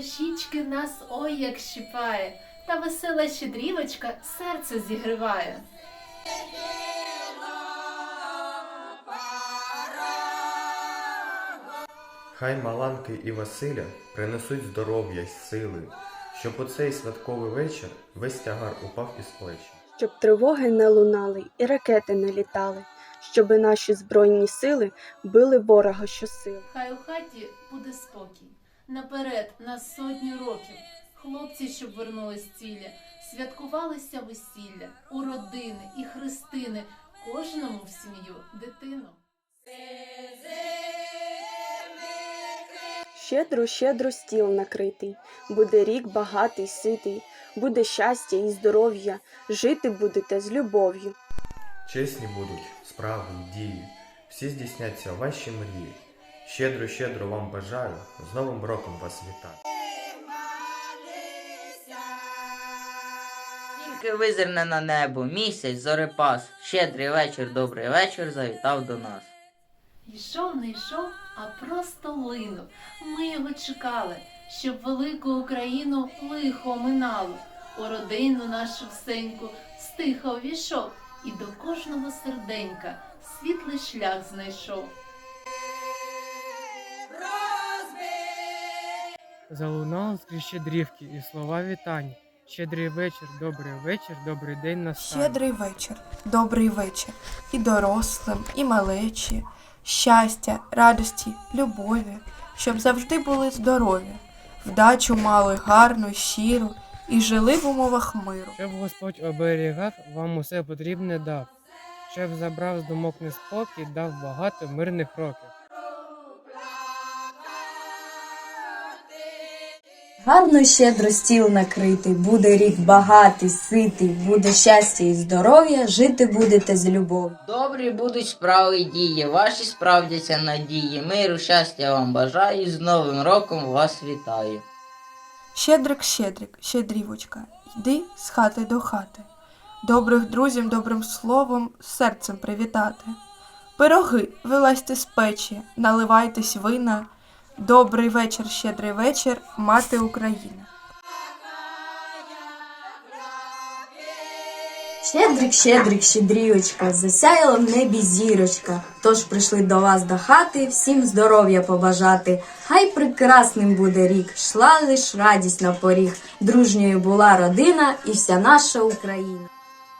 щічки нас ой як щипає, та весела щедрівочка серце зігріває. Хай Маланки і Василя принесуть здоров'я й сили, щоб у цей святковий вечір весь тягар упав із плечі. щоб тривоги не лунали і ракети не літали, щоби наші збройні сили били ворога щосили. Хай у хаті буде спокій. Наперед на сотню років. Хлопці, щоб вернулись цілі, святкувалися весілля у родини і хрестини, кожному в сім'ю дитину. Щедро, щедро стіл накритий, буде рік багатий, ситий, буде щастя і здоров'я, жити будете з любов'ю. Чесні будуть справи й дії, всі здійсняться ваші мрії. Щедро, щедро вам бажаю, з Новим роком вас вітаю. Тільки визирне на небо, місяць, зорепас, щедрий вечір, добрий вечір завітав до нас. Йшов, не йшов, а просто линув. Ми його чекали, щоб велику Україну лихо минало. У родину нашу всеньку стиха увійшов і до кожного серденька світлий шлях знайшов. Залунали скрізь щедрівки і слова вітання. Щедрий вечір, добрий вечір, добрий день настане. Щедрий вечір, добрий вечір і дорослим, і малечі, щастя, радості, любові, щоб завжди були здорові, вдачу мали гарну, щиру і жили в умовах миру. Щоб Господь оберігав, вам усе потрібне дав. Щоб забрав з думок неспокій, дав багато мирних років. Гарно щедро стіл накритий, буде рік багатий, ситий, буде щастя і здоров'я, жити будете з любов'ю. Добрі будуть справи й дії, ваші справдяться надії. Миру, щастя вам бажаю, з Новим роком вас вітаю. Щедрик, щедрик, щедрівочка, йди з хати до хати. Добрих друзів добрим словом серцем привітати. Пироги вилазьте з печі, наливайтесь вина. Добрий вечір, щедрий вечір, мати Україна. Щедрик, щедрик, щедрівочка, засяяла в небі зірочка. Тож прийшли до вас до хати, всім здоров'я побажати. Хай прекрасним буде рік, шла лиш радість на поріг. Дружньою була родина і вся наша Україна.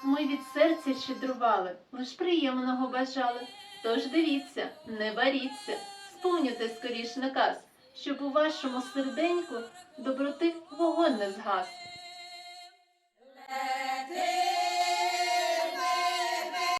Ми від серця щедрували, лиш приємного бажали. Тож дивіться, не варіться, сповнюйте скоріш наказ, щоб у вашому серденьку доброти вогонь не згас.